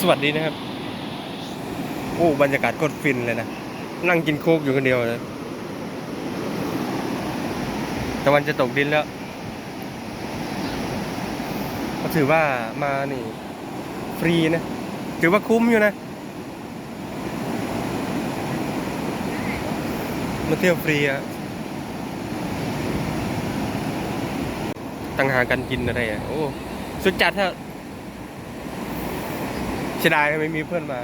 สวัสดีนะครับ โอ้บรรยากาศโคตรฟินเลยนะ นั่งกินโคกอยู่คนเดียวนะตะวันจะตกดินแล้ว ก็ถือว่ามานี่ ฟรีนะ ถือว่าคุ้มอยู่นะ มาเที่ยวฟรีอะตั้งหากันกินอะไรอะโอ้ สุดจัดฮะ สียดายไม่มีเพื่อนมา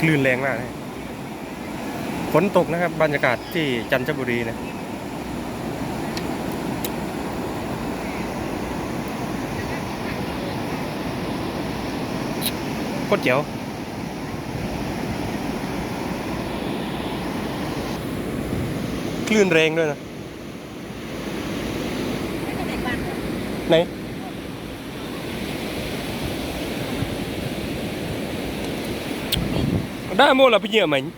คลื่นแรงมากฝนตกนะครับ บรรยากาศที่จันทบุรีนะโคตรเจ๋วคลื่นแรงด้วยนะไหน Đây mua là bây giờ mình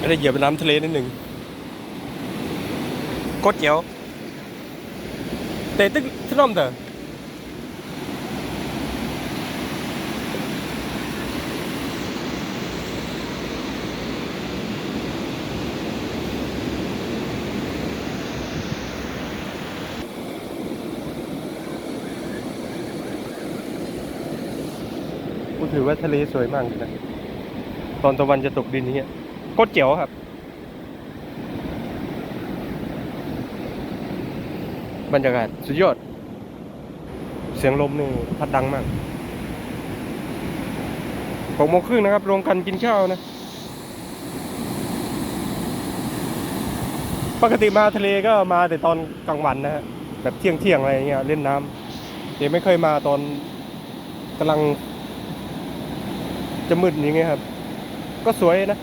Cái này giờ mình làm thề nên đừng Cốt chéo Tê tức thích không thờ ถือว่าทะเลสวยมากเลยนะตอนตะวันจะตกดินนี้ยโคตรเจ๋วครับ บรรยากาศสุดยอด เสียงลมนี่พัดดังมากหกโมงครึ่งนะครับรวมกันกินข้าวนะ ปกติมาทะเลก็มาแต่ตอนกลางวันนะฮะแบบเที่ยงเที่ยงอะไรเงี้ยเล่นน้ำเดี๋ยวไม่เคยมาตอนกำลัง จะมืดอย่างเงี้ยครับ ก็สวยนะ